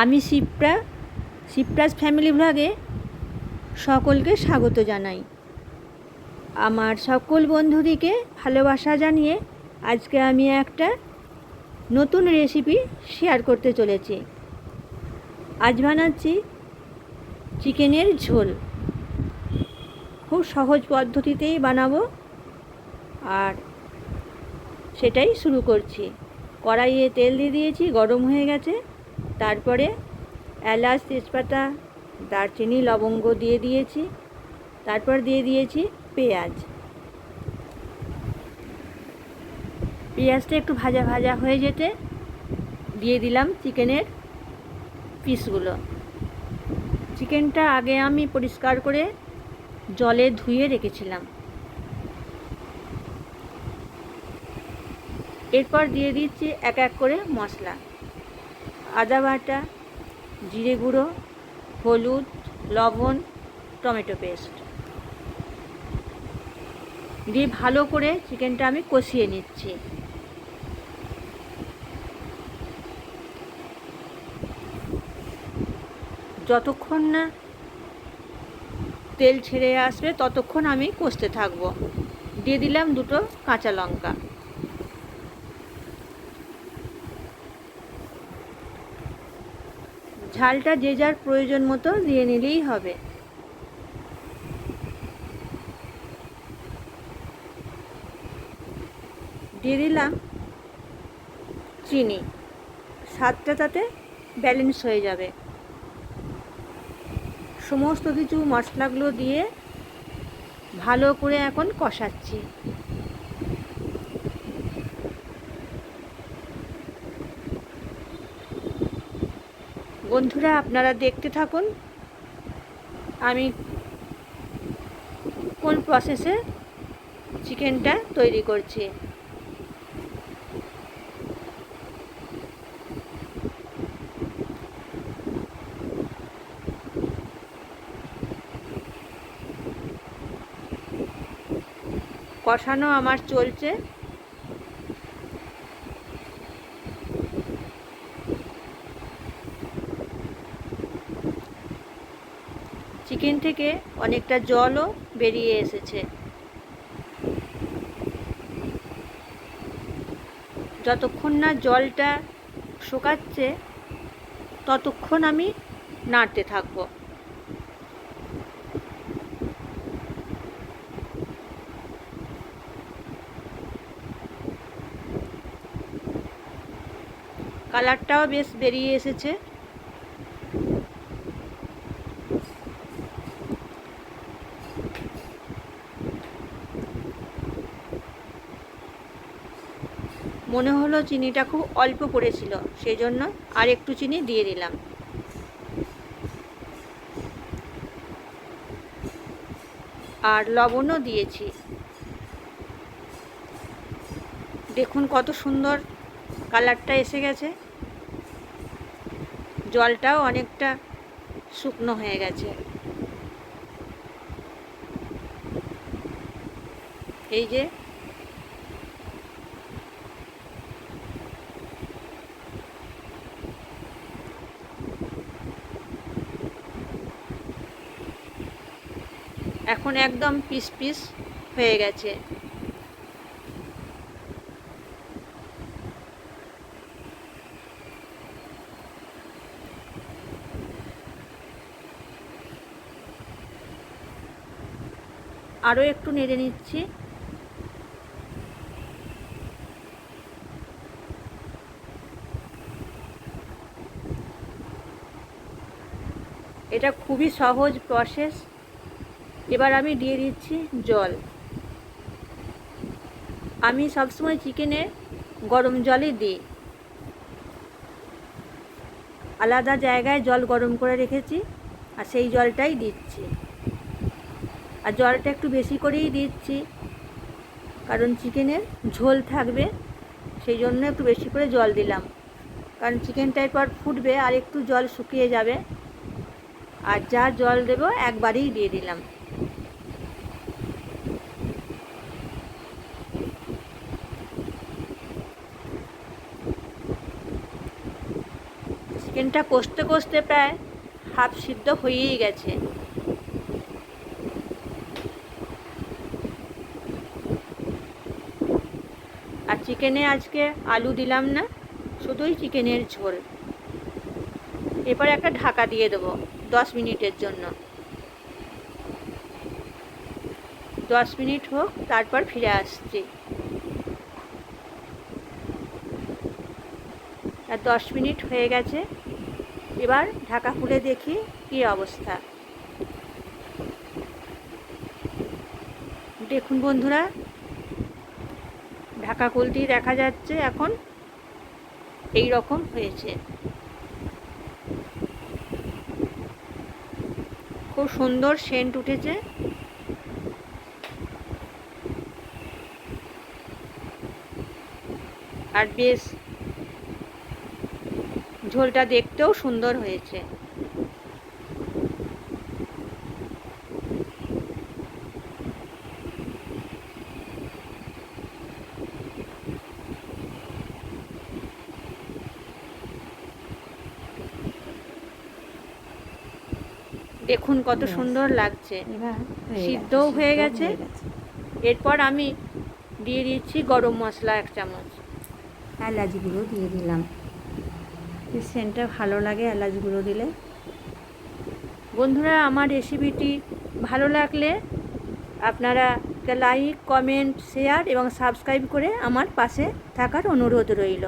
আমি শিপ্রা শিপ্রাস ফ্যামিলি ভ্লগে সকলকে স্বাগত জানাই। আমার সকল বন্ধুদিকে ভালোবাসা জানিয়ে আজকে আমি একটা নতুন রেসিপি শেয়ার করতে চলেছি। আজ বানাচ্ছি চিকেনের ঝোল। খুব সহজ পদ্ধতিতেই বানাবো আর সেটাই শুরু করছি। কড়াইয়ে তেল দিয়ে দিয়েছি, গরম হয়ে গেছে। তারপরে এলাচ, তেজপাতা, দারচিনি, লবঙ্গ দিয়ে দিয়েছি। তারপর দিয়ে দিয়েছি পেঁয়াজ। পেঁয়াজটা একটু ভাজা ভাজা হয়ে যেতে দিয়ে দিলাম চিকেনের পিসগুলো। চিকেনটা আগে আমি পরিষ্কার করে জলে ধুয়ে রেখেছিলাম। এরপর দিয়ে দিচ্ছি এক এক করে মশলা। আদা বাটা, জিরে গুঁড়ো, হলুদ, লবণ, টমেটো পেস্ট। দিয়ে ভালো করে চিকেনটা আমি কষিয়ে নিচ্ছি। যতক্ষণ না তেল ছেড়ে আসবে, ততক্ষণ আমি কষতে থাকব। দিয়ে দিলাম দুটো কাঁচা লঙ্কা। ঝালটা যে যার প্রয়োজন মতো দিয়ে নিলেই হবে। দিয়ে দিলাম চিনি। স্বাদটা তাতে ব্যালেন্স হয়ে যাবে। সমস্ত কিছু মশলাগুলো দিয়ে ভালো করে এখন কষাচ্ছি। বন্ধুরা আপনারা দেখতে থাকুন। আমি কোন প্রসেসে চিকেনটা তৈরি করছি। কষানো আমার চলছে। চিকেন থেকে অনেকটা জলও বেরিয়ে এসেছে। যতক্ষণ না জলটা শুকাচ্ছে, ততক্ষণ আমি নাড়তে থাকব। কালারটাও বেশ বেরিয়ে এসেছে। মনে হলো চিনিটা খুব অল্প পড়েছিল সেই জন্য আর একটু চিনি দিয়ে দিলাম। আর লবণও দিয়েছি। দেখুন কত সুন্দর কালারটা এসে গেছে। জলটাও অনেকটা শুকনো হয়ে গেছে। এই যে এখন একদম পিস পিস হয়ে গেছে। আরও একটু নেড়ে নিচ্ছি। এটা খুবই সহজ প্রসেস এবার আমি দিয়ে দিচ্ছি জল। আমি সবসময় চিকেনে গরম জলই দিই। আলাদা জায়গায় জল গরম করে রেখেছি আর সেই জলটাই দিচ্ছি। আর জলটা একটু বেশি করেই দিচ্ছি, কারণ চিকেনের ঝোল থাকবে, সেই জন্য একটু বেশি করে জল দিলাম। কারণ চিকেনটা এরপর ফুটবে আর একটু জল শুকিয়ে যাবে। আর যা জল দেবো একবারেই দিয়ে দিলাম। চিকেনটা কষতে কষতে প্রায় হাফ সিদ্ধ হয়েই গেছে। আর চিকেনে আজকে আলু দিলাম না, শুধুই চিকেনের ঝোল। এরপর একটা ঢাকা দিয়ে দেবো দশ মিনিটের জন্য। দশ মিনিট হোক, তারপর ফিরে আসছি। আর দশ মিনিট হয়ে গেছে। এবার ঢাকা খুলে দেখি কী অবস্থা। দেখুন বন্ধুরা, ঢাকা খুলতেই দেখা যাচ্ছে এখন এই রকম হয়েছে। খুব সুন্দর সেন্ট উঠেছে। আর বেশ ঝোলটা দেখতেও সুন্দর হয়েছে। দেখুন কত সুন্দর লাগছে। সিদ্ধও হয়ে গেছে। এরপর আমি দিয়ে দিচ্ছি গরম মশলা এক চামচ। এলাচ গুঁড়ো দিয়ে দিলাম। সেন্টটা ভালো লাগে এলাচ গুঁড়ো দিলে। বন্ধুরা আমার রেসিপিটি ভালো লাগলে আপনারা লাইক কমেন্ট শেয়ার এবং সাবস্ক্রাইব করে আমার পাশে থাকার অনুরোধ রইল।